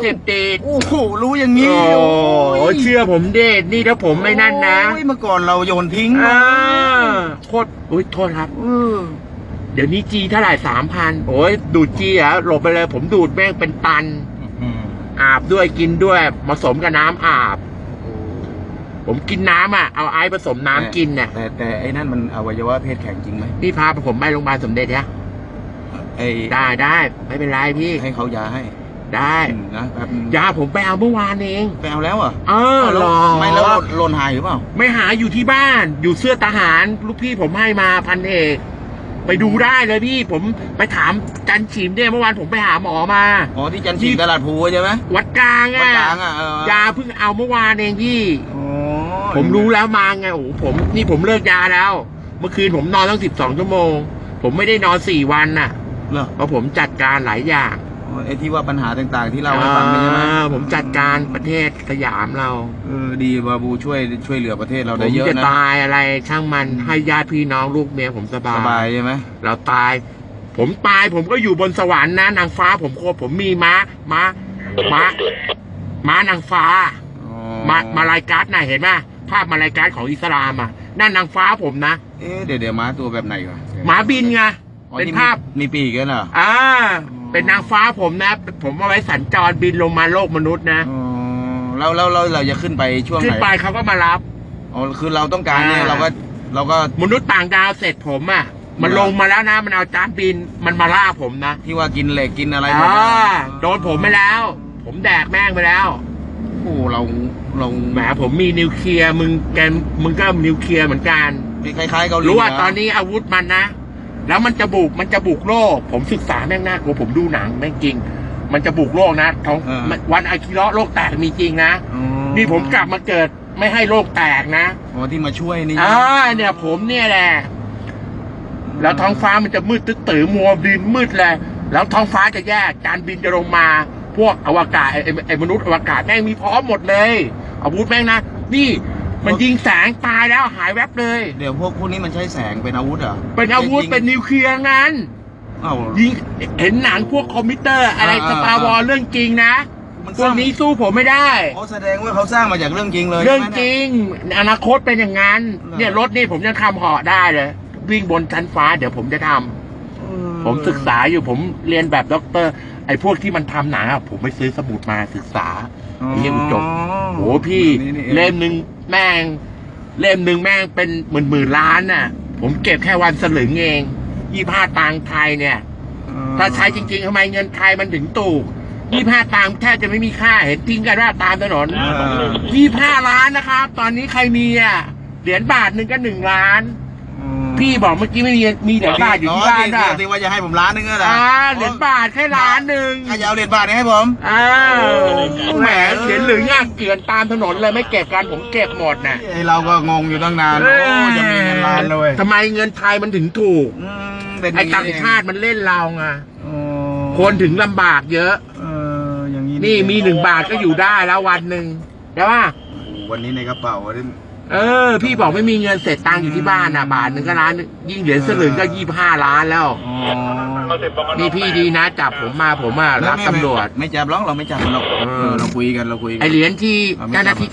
เสพติด โอ้โหรู้อย่างโอ้นี้โหเชื่อผมเด็ดนี่ถ้าผมไม่นั่นนะโอ้ยเมื่อก่อนเราโยนทิ้งอ่าโคตรอุ้ยโทษครับเออเดี๋ยวนี้จีเท่าไหร่สามพันโอ้ยดูดจีอะหลบไปเลย ผมดูดแม่งเป็นตันอืมอาบด้วยกินด้วยผสมกับน้ำอาบ ผมกินน้ำอะ เอาไอซ์ผสมน้ำกินเนี่ยแต่แต่ไอ้นั่นมันอวัยวะเพศแข็งจริงไหมพี่พาผมไปโรงพยาบาลสมเด็จเนี่ยไอ้ได้ได้ไม่เป็นไรพี่ให้เขายาให้ ได้อืมนะแป๊บนึงยาผมไปเอาเมื่อวานเอง ไปเอาแล้วเหรอะเออหรอไม่แล้วโลนหายหรือเปล่า ไม่หาอยู่ที่บ้าน อยู่เสื้อทหารลูกพี่ผมให้มาพันเอกไปดูได้เลยพี่ผมไปถามจันฉิมเนี่ยเมื่อวานผมไปหาหมอมาอ๋อที่จันทร์ฉีดตลาดภูใช่ไหมวัดกลางวัดอะกลางอะเออยาเพิ่งเอาเมื่อวานเองพี่อ๋อผมรู้แล้วมาไงโอ้โหผมนี่ผมเลิกยาแล้ว เมื่อคืนผมนอนตั้งสิบสองชั่วโมง ผมไม่ได้นอนสี่วันน่ะเหรอเพราะผมจัดการหลายอย่างอ๋อ ไอ้ที่ว่าปัญหาต่างๆ ที่เราให้ฟังนี่ใช่ไหมอ่าผมจัดการประเทศสยามเราเออดีบาบูช่วยช่วยเหลือประเทศเราผได้มเยอะจะนะตายอะไรช่างมันให้ญาติพี่น้องลูกเมียผมสบาสยบายใช่ไหมเราตาย ผมตายผมก็อยู่บนสวรรค์นะนางฟ้าผมโคตรผมมีม้าม้าม้าม้านางฟ้า อ๋อมามาลายการ์ดน่ะเห็นไหมภาพมาลายการ์ดของอิสลามอะนั่นนางฟ้าผมนะเอ๊ะเดี๋ยวเดี๋ยวม้าตัวแบบไหนวะหมาบินไง อ๋อเป็นที่ภาพ มีมีปีกกันเหรออ่า เป็นนางฟ้าผมนะ ผมเอาไว้สัญจรบินลงมาโลกมนุษย์นะอ๋อแล้วแล้วเราเราจะขึ้นไปช่วงไหขึ้นไปนเขาก็มารับ อ๋อคือเราต้องการเนี่ยอ่า เราก็เราก็มนุษย์ต่างดาวเสร็จผมอะ มันอ่าลงมาแล้วนะ มันเอาจานบินมันมาล่าผมนะที่ว่ากินเหล็กกินอะไรหมดอ่าอะโดนผมไปแล้ว ผมแดกแม่งไปแล้ว โอ้เราเราแหมผมมีนิวเคลียร์มึงแกมึงก็นิวเคลียร์เหมือนกัน คล้ายๆเกาหลีรู้ว่าะตอนนี้อาวุธมันนะ แล้วมันจะบุกมันจะบุกโลก ผมศึกษาแม่งน่ากลัวผมดูหนังแม่งจริง มันจะบุกโลกนะท้องวันอาคิระโลกแตกมีจริงนะอ๋อนี่ผมกลับมาเกิดไม่ให้โลกแตกนะอ๋อที่มาช่วยนี่อ่าเนี่ยผมเนี่ยแหละ แล้วท้องฟ้ามันจะมืดตึ๊ดตือมัวบินมืดเลยแล้วท้องฟ้าจะแยกจานบินจะลงมา พวกอวกาศไอ้ไอ้ไอ้มนุษย์อวกาศแม่งมีพร้อมหมดเลยอาวุธแม่งนะ นี่ มันยิงแสงตายแล้วหายแวบเลย เดี๋ยวพวกพวกนี้มันใช้แสงเป็นอาวุธเหรอเป็นอาวุธจริงๆเป็นนิวเคลียร์งั้นเอ้ายิงเห็นหนังพวกคอมพิวเตอร์อะไรอ่าสตาร์วอลเรื่องจริงนะมันพวกนี้สู้ผมไม่ได้เขาแสดงว่าเขาสร้างมาจากเรื่องจริงเลย เรื่องใช่ไหมจนี่ยริง อนาคตเป็นอย่างนั้นเหรอเนี่ยรถนี่ผมยังทำเหาะได้เลย วิ่งบนชั้นฟ้าเดี๋ยวผมจะทำเออ ผมศึกษาอยู่ผมเรียนแบบด็อกเตอร์ ไอ้พวกที่มันทำหนังอะผมไปซื้อสมุดมาศึกษาไอ้เหี้ยกูจบโอ้พี่นี่นี่องเล่มหนึ่งแม่ง เล่มหนึ่งแม่งเป็นหมื่นหมื่นล้านน่ะ ผมเก็บแค่วันสลึงเองยี่ห้าตังค์ไทยเนี่ยเออถ้าใช้จริงๆทำไมเงินไทยมันถึงตูกยี่ห้าตังค์แทบจะไม่มีค่าเห็นทิ้งกันว่าตามถนนเออยี่ห้าล้านนะครับ ตอนนี้ใครมีอะเหรียญบาทหนึ่งก็หนึ่งล้าน พี่บอกเมื่อกี้ไม่มีมีเหรียญบาทอยู่ที่บ้านอ๋อะอที่ที่ว่าจะให้ผมล้านหนึงก็แหละอ่าเหรียญบาทแค่ล้านหนึ่งใครจะเอาเหรียญบาทเนี่ยให้ผมอ้าวแหมเหรียญเหลืองอะเกลื่อนตามถนนเลยไม่เก็บกันผมเก็บหมดน่ะไอเราก็งงอยู่ตั้งนานโอ้จะมีเงินล้านเลยทำไมเงินไทยมันถึงถูกอืมเป็นไอ้ย่ต่างชาติมันเล่นเราไงอ๋อคนถึงลำบากเยอะเอออย่างนี้นี่มีหนึ่งบาทก็อยู่ได้แล้ววันหนึ่งใช่ป่ะโอ้โหวันนี้ในกระเป๋าวันนี้ เออ พี่บอกไม่มีเงินเสร็จตังค์อยู่ที่บ้านน่ะบาทหนึ่งก็ล้านหนึ่งยิ่งเหรียญสลึงก็ยี่ห้าล้านแล้วอ๋อนี่พี่ดีนะจับผมมาผมอะรับตำรวจไม่จับหรอกเราไม่จับมันหรอกเออเออเราคุยกันเราคุยกัไอเหรียญที่เจ้าหน้าที่